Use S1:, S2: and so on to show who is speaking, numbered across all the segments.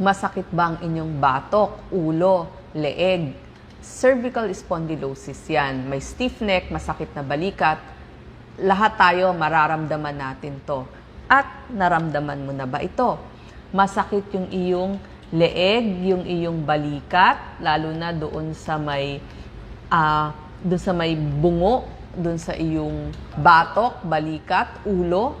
S1: Masakit ba ang inyong batok, ulo, leeg? Cervical spondylosis yan. May stiff neck, masakit na balikat. Lahat tayo mararamdaman natin to. At naramdaman mo na ba ito? Masakit yung iyong leeg, yung iyong balikat, lalo na doon sa may ah doon sa may bungo, doon sa iyong batok, balikat, ulo,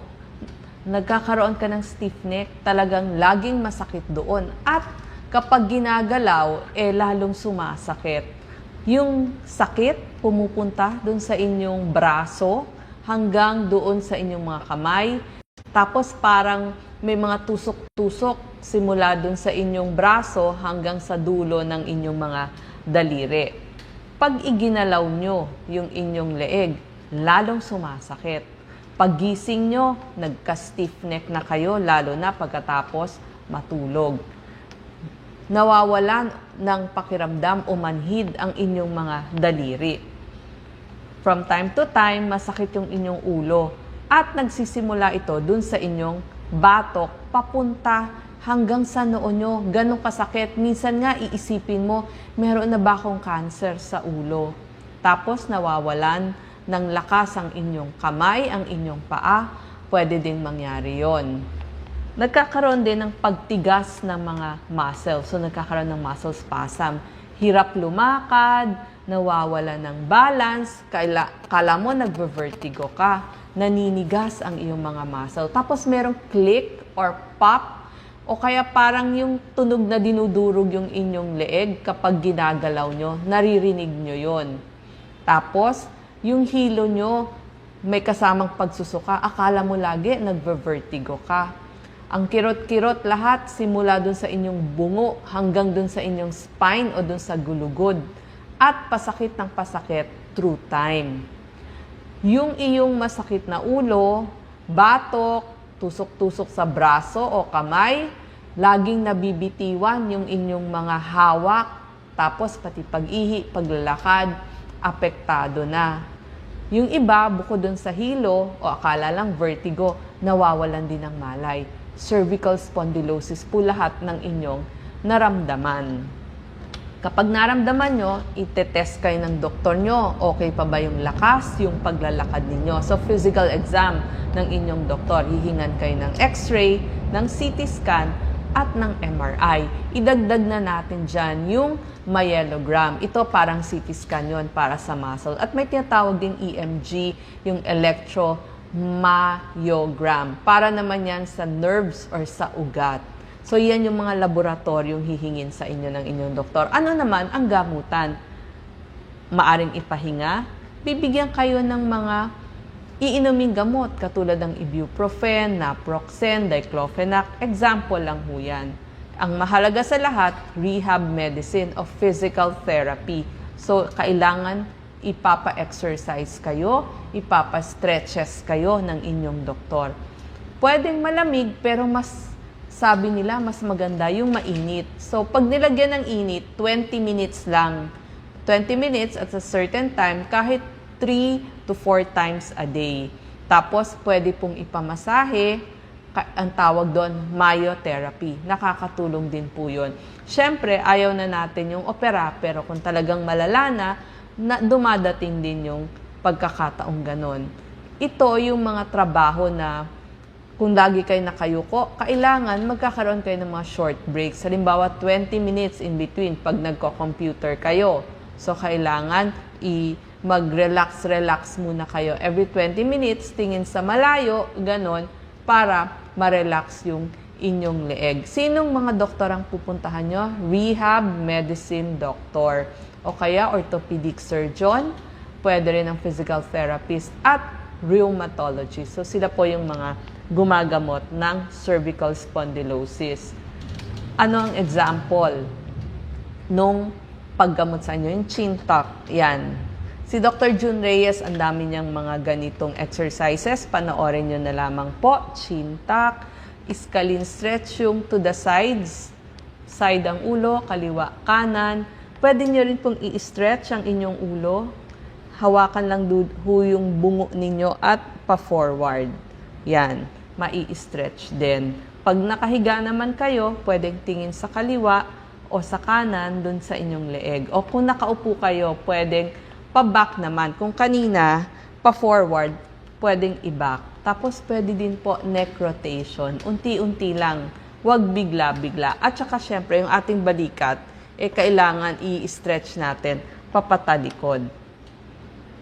S1: nagkakaroon ka ng stiff neck, talagang laging masakit doon. At kapag ginagalaw, eh lalong sumasakit. Yung sakit pumupunta doon sa inyong braso hanggang doon sa inyong mga kamay. Tapos parang may mga tusok-tusok simula doon sa inyong braso hanggang sa dulo ng inyong mga daliri. Pag iginalaw nyo yung inyong leeg, lalong sumasakit. Pagising nyo, nagka-stiff neck na kayo, lalo na pagkatapos matulog. Nawawalan ng pakiramdam o manhid ang inyong mga daliri. From time to time, masakit yung inyong ulo at nagsisimula ito dun sa inyong batok papunta hanggang sa noo nyo. Ganong kasakit. Minsan nga iisipin mo, meron na ba akong cancer sa ulo? Tapos nawawalan ng lakas ang inyong kamay, ang inyong paa, pwede din mangyari yon. Nagkakaroon din ng pagtigas ng mga muscle. So nagkakaroon ng muscle spasm. Hirap lumakad, nawawala ng balance, kaila, kala mo nagbe-vertigo ka, naninigas ang iyong mga muscle. Tapos merong click or pop o kaya parang yung tunog na dinudurog yung inyong leeg kapag ginagalaw nyo, naririnig nyo yon. Tapos, yung hilo nyo, may kasamang pagsusuka, akala mo lagi nagve-vertigo ka. Ang kirot-kirot lahat, simula dun sa inyong bungo hanggang dun sa inyong spine o dun sa gulugod. At pasakit ng pasakit through time. Yung iyong masakit na ulo, batok, tusok-tusok sa braso o kamay, laging nabibitiwan yung inyong mga hawak, tapos pati pag-ihi, paglalakad, apektado na. Yung iba, bukod dun sa hilo o akala lang vertigo, nawawalan din ng malay. Cervical spondylosis po lahat ng inyong naramdaman. Kapag naramdaman nyo, itetest kayo ng doktor nyo. Okay pa ba yung lakas, yung paglalakad ninyo? So, physical exam ng inyong doktor. Hihingan kayo ng x-ray, ng CT scan, at ng MRI. Idagdag na natin dyan yung myelogram. Ito parang CT scan yon para sa muscle. At may tinatawag din EMG, yung electromyogram. Para naman yan sa nerves or sa ugat. So yan yung mga laboratoryong hihingin sa inyo ng inyong doktor. Ano naman ang gamutan? Maaring ipahinga, bibigyan kayo ng mga iinuming gamot katulad ng ibuprofen, naproxen, diclofenac, example lang ho yan. Ang mahalaga sa lahat, rehab medicine o physical therapy. So, kailangan ipapa-exercise kayo, ipapa-stretches kayo ng inyong doktor. Pwedeng malamig pero mas sabi nila mas maganda yung mainit. So, pag nilagyan ng init, 20 minutes lang. 20 minutes at a certain time, kahit 3 to 4 times a day. Tapos, pwede pong ipamasahe, ang tawag doon, myotherapy. Nakakatulong din po yun. Siyempre, ayaw na natin yung opera, pero kung talagang malala na, na dumadating din yung pagkakataong ganon. Ito yung mga trabaho na kung lagi kayo nakayuko, kailangan magkakaroon kayo ng mga short breaks. Halimbawa, 20 minutes in between pag nagko-computer kayo. So, kailangan i- mag-relax-relax muna kayo. Every 20 minutes, tingin sa malayo, ganon, para ma-relax yung inyong leeg. Sinong mga doktor ang pupuntahan nyo? Rehab medicine doctor. O kaya orthopedic surgeon, pwede rin ang physical therapist at rheumatologist. So sila po yung mga gumagamot ng cervical spondylosis. Ano ang example nung paggamot sa inyo? Yung chin tuck, yan. Si Dr. June Reyes, ang dami niyang mga ganitong exercises. Panoorin niyo na lamang po. Chin tuck, scalene stretch yung to the sides. Side ang ulo, kaliwa, kanan. Pwede niyo rin pong i-stretch ang inyong ulo. Hawakan lang ho yung bungo ninyo at pa-forward. Yan, mai-stretch din. Pag nakahiga naman kayo, pwedeng tingin sa kaliwa o sa kanan dun sa inyong leeg. O kung nakaupo kayo, pwedeng pa-back naman. Kung kanina, pa-forward, pwedeng i-back. Tapos pwede din po neck rotation. Unti-unti lang. Huwag bigla-bigla. At saka syempre, yung ating balikat, eh kailangan i-stretch natin papatalikod.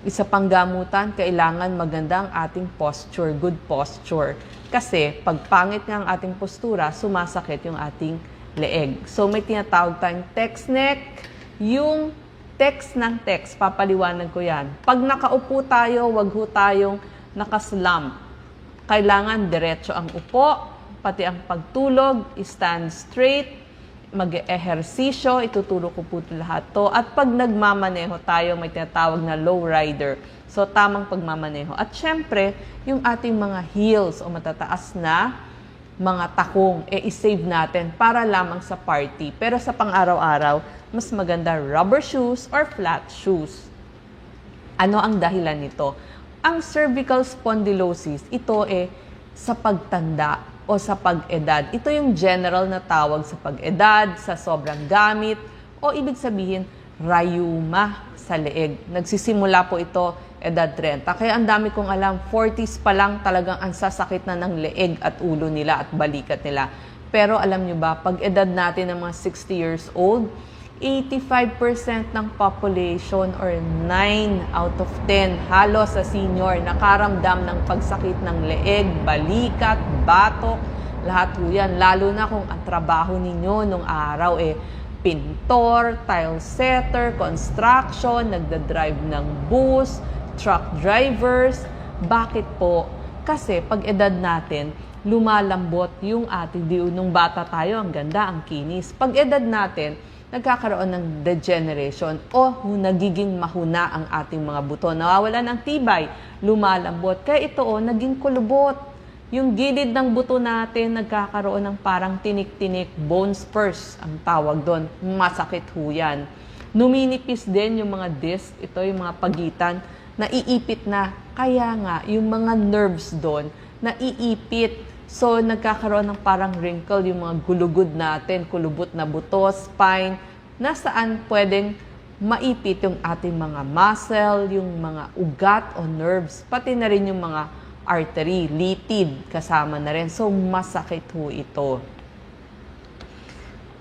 S1: Isa pang gamutan, kailangan maganda ang ating posture, good posture. Kasi pag pangit nga ang ating postura, sumasakit yung ating leeg. So may tinatawag tayong text neck, yung text ng text, papaliwanag ko yan. Pag nakaupo tayo, wag ho tayong nakaslump. Kailangan diretso ang upo, pati ang pagtulog, stand straight, mag-ehersisyo, ituturo ko po lahat to. At pag nagmamaneho tayo, may tinatawag na low rider. So, tamang pagmamaneho. At syempre, yung ating mga heels o matataas na mga takong, e i-save natin para lamang sa party. Pero sa pang-araw-araw, mas maganda rubber shoes or flat shoes. Ano ang dahilan nito? Ang cervical spondylosis, ito eh sa pagtanda o sa pag-edad. Ito yung general na tawag sa pag-edad, sa sobrang gamit, o ibig sabihin, rayuma sa leeg. Nagsisimula po ito edad 30. Kaya ang dami kong alam, 40s pa lang talagang ang sasakit na ng leeg at ulo nila at balikat nila. Pero alam nyo ba, pag edad natin ng mga 60 years old, 85% ng population or 9 out of 10 halos sa senior nakaramdam ng pagsakit ng leeg, balikat, batok, lahat po yan. Lalo na kung ang trabaho ninyo nung araw eh pintor, tile setter, construction, nagda-drive ng bus, truck drivers. Bakit po? Kasi pag edad natin, lumalambot yung ating diun. Nung bata tayo, ang ganda, ang kinis. Pag edad natin, nagkakaroon ng degeneration o nagiging mahuna ang ating mga buto. Nawawala ng tibay, lumalambot. Kaya ito o, naging kulubot. Yung gilid ng buto natin nagkakaroon ng parang tinik-tinik, bone spurs ang tawag doon. Masakit ho yan. Numinipis din yung mga disc, ito yung mga pagitan, naiipit na. Kaya nga, yung mga nerves doon, naiipit So, nagkakaroon ng parang wrinkle yung mga gulugod natin, kulubot na buto, spine, na saan pwedeng maipit yung ating mga muscle, yung mga ugat o nerves, pati na rin yung mga artery, litid, kasama na rin. So, masakit ho ito.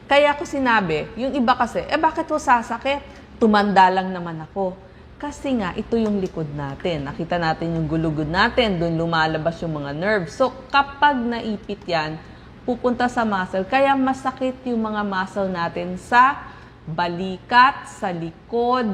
S1: Kaya ko sinabi, yung iba kasi, eh bakit ho sasakit? Tumanda lang naman ako. Kasi nga, ito yung likod natin. Nakita natin yung gulugod natin, doon lumalabas yung mga nerves. So, kapag naipit yan, pupunta sa muscle. Kaya masakit yung mga muscle natin sa balikat, sa likod,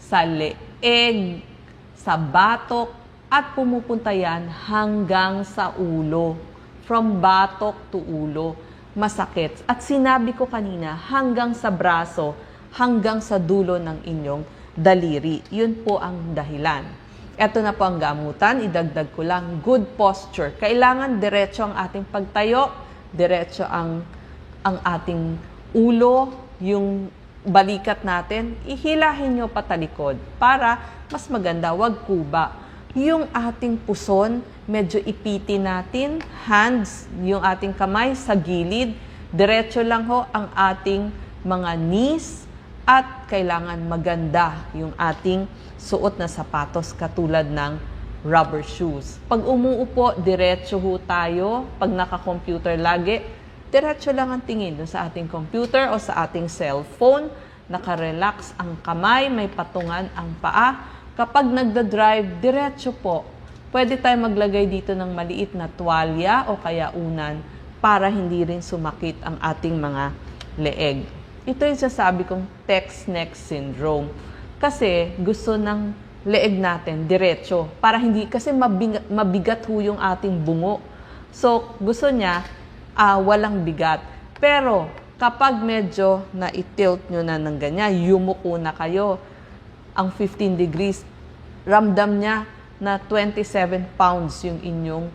S1: sa leeg, sa batok, at pumupunta yan hanggang sa ulo. From batok to ulo, masakit. At sinabi ko kanina, hanggang sa braso, hanggang sa dulo ng inyong daliri. Yun po ang dahilan. Ito na po ang gamutan. Idagdag ko lang, good posture. Kailangan diretso ang ating pagtayo, diretso ang, ang ating ulo, yung balikat natin, ihilahin nyo patalikod para mas maganda, wag kuba. Yung ating puson, medyo ipiti natin, hands, yung ating kamay sa gilid, diretso lang ho ang ating mga knees, at kailangan maganda yung ating suot na sapatos katulad ng rubber shoes. Pag umuupo, diretso ho tayo. Pag naka-computer lagi, diretso lang ang tingin sa ating computer o sa ating cellphone. Naka-relax ang kamay, may patungan ang paa. Kapag nagda-drive, diretso po. Pwede tayo maglagay dito ng maliit na tuwalya o kaya unan para hindi rin sumakit ang ating mga leeg. Ito yung sasabi kong text neck syndrome. Kasi gusto ng leeg natin diretso para hindi kasi mabigat, mabigat ho yung ating bungo. So gusto niya uh, walang bigat. Pero kapag medyo na-tilt nyo na ng ganyan, yumuko na kayo, ang 15 degrees, ramdam niya na 27 pounds yung inyong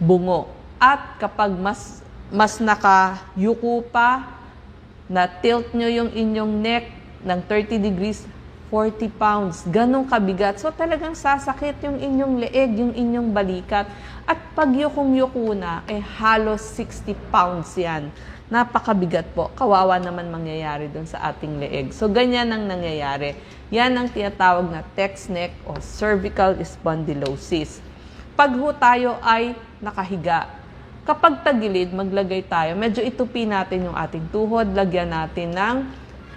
S1: bungo. At kapag mas mas nakayuko pa, na tilt nyo yung inyong neck ng 30 degrees, 40 pounds. Ganong kabigat. So talagang sasakit yung inyong leeg, yung inyong balikat. At pag yukum-yuko na, eh halos 60 pounds yan. Napakabigat po. Kawawa naman mangyayari dun sa ating leeg. So ganyan ang nangyayari. Yan ang tinatawag na text neck o cervical spondylosis. Pag ho tayo ay nakahiga, kapag tagilid, maglagay tayo, medyo itupi natin yung ating tuhod, lagyan natin ng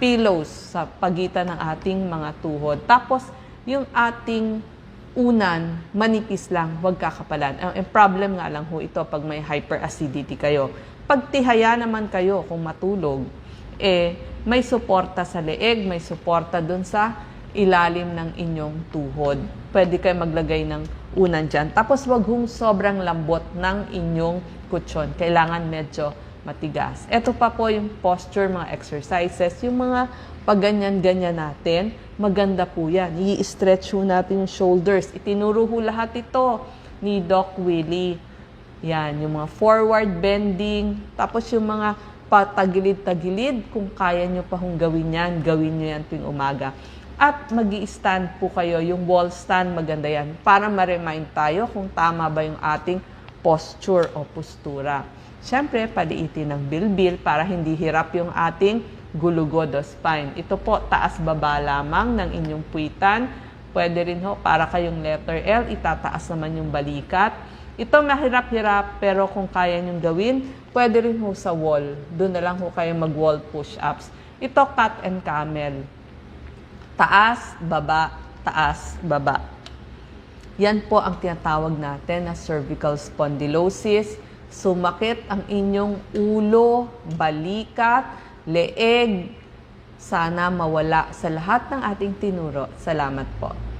S1: pillows sa pagitan ng ating mga tuhod. Tapos, yung ating unan, manipis lang, huwag kakapalan. Ang ang problem nga lang ho ito pag may hyperacidity kayo. Pag tihaya naman kayo kung matulog, eh, may suporta sa leeg, may suporta dun sa ilalim ng inyong tuhod. Pwede kayo maglagay ng unan dyan. Tapos wag hong sobrang lambot ng inyong kutsyon. Kailangan medyo matigas. Ito pa po yung posture, mga exercises, yung mga pagganyan-ganyan natin, maganda po yan. I-stretch ho natin yung shoulders. Itinuro ho lahat ito ni Doc Willie. Yan, yung mga forward bending, tapos yung mga patagilid-tagilid, kung kaya nyo pa hong gawin yan, gawin nyo yan tuwing umaga. At mag stand po kayo, yung wall stand, maganda yan, para ma-remind tayo kung tama ba yung ating posture o postura. Siyempre, paliitin ng bilbil para hindi hirap yung ating gulugod o spine. Ito po, taas-baba lamang ng inyong puwitan. Pwede rin ho, para kayong letter L, itataas naman yung balikat. Ito mahirap-hirap, pero kung kaya nyong gawin, pwede rin ho sa wall. Doon na lang ho kayo mag-wall push-ups. Ito, cat and camel. Taas, baba, taas, baba. Yan po ang tinatawag natin na cervical spondylosis. Sumakit ang inyong ulo, balikat, leeg. Sana mawala sa lahat ng ating tinuro. Salamat po.